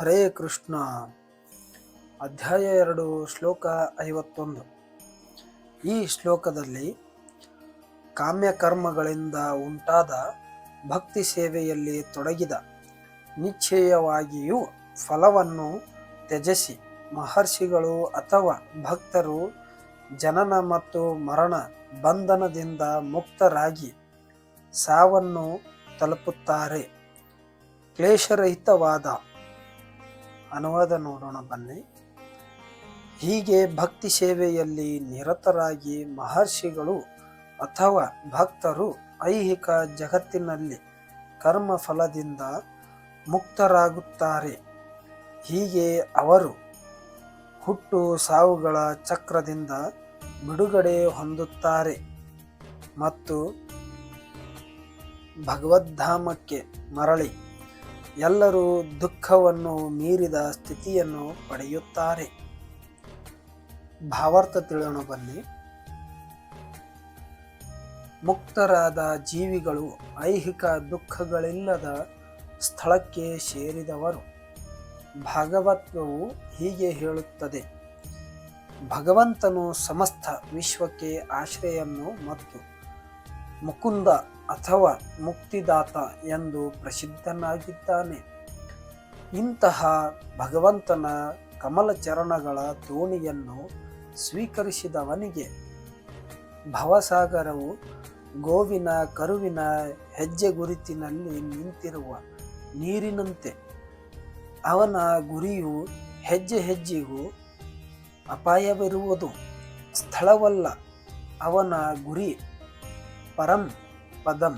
ಹರೇ ಕೃಷ್ಣ. ಅಧ್ಯಾಯ ಎರಡು, ಶ್ಲೋಕ ಐವತ್ತೊಂದು. ಈ ಶ್ಲೋಕದಲ್ಲಿ ಕಾಮ್ಯಕರ್ಮಗಳಿಂದ ಉಂಟಾದ ಭಕ್ತಿ ಸೇವೆಯಲ್ಲಿ ತೊಡಗಿದ ನಿಶ್ಚಯವಾಗಿಯೂ ಫಲವನ್ನು ತ್ಯಜಿಸಿ ಮಹರ್ಷಿಗಳು ಅಥವಾ ಭಕ್ತರು ಜನನ ಮತ್ತು ಮರಣ ಬಂಧನದಿಂದ ಮುಕ್ತರಾಗಿ ಸಾವನ್ನು ತಲುಪುತ್ತಾರೆ. ಕ್ಲೇಶರಹಿತವಾದ ಅನುವಾದ ನೋಡೋಣ ಬನ್ನಿ. ಹೀಗೆ ಭಕ್ತಿ ಸೇವೆಯಲ್ಲಿ ನಿರತರಾಗಿ ಮಹರ್ಷಿಗಳು ಅಥವಾ ಭಕ್ತರು ಐಹಿಕ ಜಗತ್ತಿನಲ್ಲಿ ಕರ್ಮ ಫಲದಿಂದ ಮುಕ್ತರಾಗುತ್ತಾರೆ. ಹೀಗೆ ಅವರು ಹುಟ್ಟು ಸಾವುಗಳ ಚಕ್ರದಿಂದ ಬಿಡುಗಡೆ ಹೊಂದುತ್ತಾರೆ ಮತ್ತು ಭಗವದ್ಧಾಮಕ್ಕೆ ಮರಳಿ. ಎಲ್ಲರೂ ದುಃಖವನ್ನು ಮೀರಿದ ಸ್ಥಿತಿಯನ್ನು ಪಡೆಯುತ್ತಾರೆ. ಭಾವಾರ್ಥ ತಿಳಿಯೋಣ ಬನ್ನಿ. ಮುಕ್ತರಾದ ಜೀವಿಗಳು ಐಹಿಕ ದುಃಖಗಳಿಲ್ಲದ ಸ್ಥಳಕ್ಕೆ ಸೇರಿದವರು. ಭಾಗವತ್ವವು ಹೀಗೆ ಹೇಳುತ್ತದೆ. ಭಗವಂತನು ಸಮಸ್ತ ವಿಶ್ವಕ್ಕೆ ಆಶ್ರಯವನ್ನು ಮತ್ತು ಮುಕುಂದ ಅಥವಾ ಮುಕ್ತಿದಾತ ಎಂದು ಪ್ರಸಿದ್ಧನಾಗಿದ್ದಾನೆ. ಇಂತಹ ಭಗವಂತನ ಕಮಲ ಚರಣಗಳ ದೋಣಿಯನ್ನು ಸ್ವೀಕರಿಸಿದವನಿಗೆ ಭವಸಾಗರವು ಗೋವಿನ ಕರುವಿನ ಹೆಜ್ಜೆ ಗುರುತಿನಲ್ಲಿ ನಿಂತಿರುವ ನೀರಿನಂತೆ. ಅವನ ಗುರಿಯು ಹೆಜ್ಜೆ ಹೆಜ್ಜೆಗೂ ಅಪಾಯವಿರುವುದು. ಸ್ಥಳವಲ್ಲ, ಅವನ ಗುರಿ ಪರಂ ಪದಂ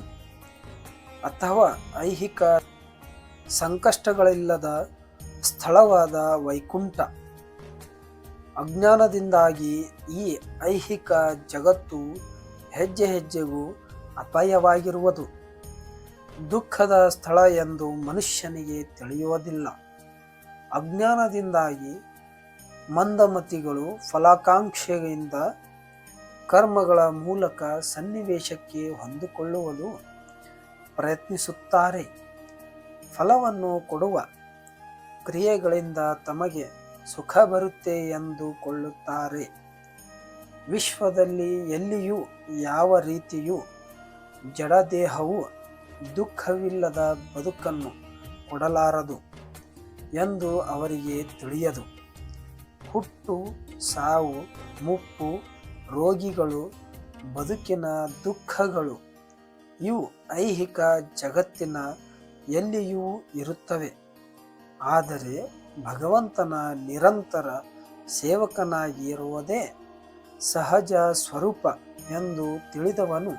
ಅಥವಾ ಐಹಿಕ ಸಂಕಷ್ಟಗಳಿಲ್ಲದ ಸ್ಥಳವಾದ ವೈಕುಂಠ. ಅಜ್ಞಾನದಿಂದಾಗಿ ಈ ಐಹಿಕ ಜಗತ್ತು ಹೆಜ್ಜೆ ಹೆಜ್ಜೆಗೂ ಅಪಾಯವಾಗಿರುವುದು. ದುಃಖದ ಸ್ಥಳ ಎಂದು ಮನುಷ್ಯನಿಗೆ ತಿಳಿಯುವುದಿಲ್ಲ. ಅಜ್ಞಾನದಿಂದಾಗಿ ಮಂದಮತಿಗಳು ಫಲಾಕಾಂಕ್ಷೆಯಿಂದ ಕರ್ಮಗಳ ಮೂಲಕ ಸನ್ನಿವೇಶಕ್ಕೆ ಹೊಂದಿಕೊಳ್ಳುವುದು ಪ್ರಯತ್ನಿಸುತ್ತಾರೆ. ಫಲವನ್ನು ಕೊಡುವ ಕ್ರಿಯೆಗಳಿಂದ ತಮಗೆ ಸುಖ ಬರುತ್ತೆ ಎಂದುಕೊಳ್ಳುತ್ತಾರೆ ವಿಶ್ವದಲ್ಲಿ ಎಲ್ಲಿಯೂ ಯಾವ ರೀತಿಯೂ ಜಡದೇಹವು ದುಃಖವಿಲ್ಲದ ಬದುಕನ್ನು ಕೊಡಲಾರದು ಎಂದು ಅವರಿಗೆ ತಿಳಿಯದು. ಹುಟ್ಟು, ಸಾವು, ಮುಪ್ಪು ರೋಗಿಗಳು, ಬದುಕಿನ ದುಃಖಗಳು, ಇವು ಐಹಿಕ ಜಗತ್ತಿನ ಎಲ್ಲಿಯೂ ಇರುತ್ತವೆ. ಆದರೆ ಭಗವಂತನ ನಿರಂತರ ಸೇವಕನಾಗಿರುವುದೇ ಸಹಜ ಸ್ವರೂಪ ಎಂದು ತಿಳಿದವನು.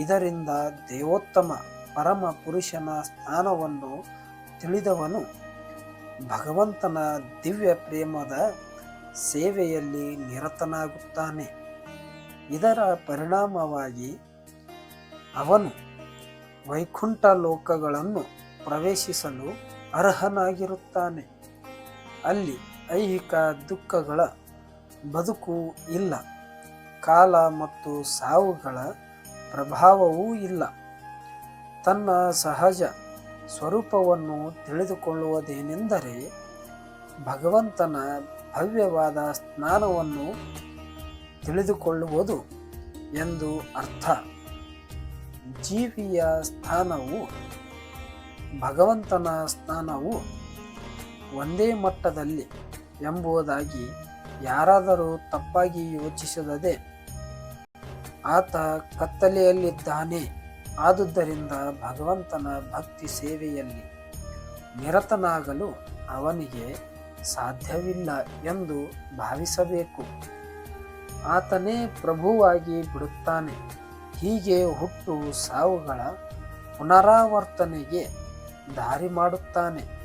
ಇದರಿಂದ ದೇವೋತ್ತಮ ಪರಮ ಪುರುಷನ ಸ್ಥಾನವನ್ನು ತಿಳಿದವನು. ಭಗವಂತನ ದಿವ್ಯ ಪ್ರೇಮದ ಸೇವೆಯಲ್ಲಿ ನಿರತನಾಗುತ್ತಾನೆ. ಇದರ ಪರಿಣಾಮವಾಗಿ ಅವನು ವೈಕುಂಠ ಲೋಕಗಳನ್ನು ಪ್ರವೇಶಿಸಲು ಅರ್ಹನಾಗಿರುತ್ತಾನೆ. ಅಲ್ಲಿ ಐಹಿಕ ದುಃಖಗಳ ಬದುಕು ಇಲ್ಲ. ಕಾಲ ಮತ್ತು ಸಾವುಗಳ ಪ್ರಭಾವವೂ ಇಲ್ಲ. ತನ್ನ ಸಹಜ ಸ್ವರೂಪವನ್ನು ತಿಳಿದುಕೊಳ್ಳುವುದೇನೆಂದರೆ ಭಗವಂತನ ಭವ್ಯವಾದ ಸ್ನಾನವನ್ನು ತಿಳಿದುಕೊಳ್ಳುವುದು ಎಂದು ಅರ್ಥ. ಜೀವಿಯ ಸ್ಥಾನವು, ಭಗವಂತನ ಸ್ಥಾನವು ಒಂದೇ ಮಟ್ಟದಲ್ಲಿ ಎಂಬುದಾಗಿ ಯಾರಾದರೂ ತಪ್ಪಾಗಿ ಯೋಚಿಸದೆ ಆತ ಕತ್ತಲೆಯಲ್ಲಿದ್ದಾನೆ. ಆದುದರಿಂದ ಭಗವಂತನ ಭಕ್ತಿ ಸೇವೆಯಲ್ಲಿ ನಿರತನಾಗಲು ಅವನಿಗೆ ಸಾಧ್ಯವಿಲ್ಲ ಎಂದು ಭಾವಿಸಬೇಕು. ಆತನೇ ಪ್ರಭುವಾಗಿ ಬಿಡುತ್ತಾನೆ. ಹೀಗೆ ಹುಟ್ಟು ಸಾವುಗಳ ಪುನರಾವರ್ತನೆಗೆ ದಾರಿ ಮಾಡುತ್ತಾನೆ.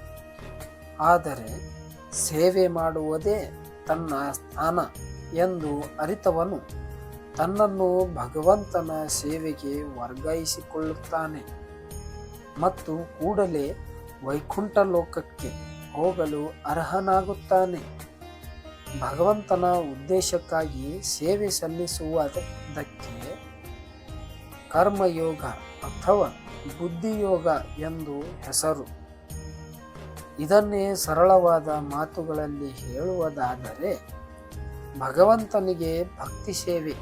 ಆದರೆ ಸೇವೆ ಮಾಡುವುದೇ ತನ್ನ ಸ್ಥಾನ ಎಂದು ಅರಿತವನು. ತನ್ನನ್ನು ಭಗವಂತನ ಸೇವೆಗೆ ವರ್ಗಾಯಿಸಿಕೊಳ್ಳುತ್ತಾನೆ. ಮತ್ತು ಕೂಡಲೇ ವೈಕುಂಠ ಲೋಕಕ್ಕೆ ಹೋಗಲು ಅರ್ಹನಾಗುತ್ತಾನೆ. ಭಗವಂತನ ಉದ್ದೇಶಕ್ಕಾಗಿ ಸೇವೆ ಸಲ್ಲಿಸುವುದಕ್ಕೆ ಕರ್ಮಯೋಗ ಅಥವಾ ಬುದ್ಧಿಯೋಗ ಎಂದು ಹೆಸರು. ಇದನ್ನೇ ಸರಳವಾದ ಮಾತುಗಳಲ್ಲಿ ಹೇಳುವುದಾದರೆ, ಭಗವಂತನಿಗೆ ಭಕ್ತಿ ಸೇವೆ.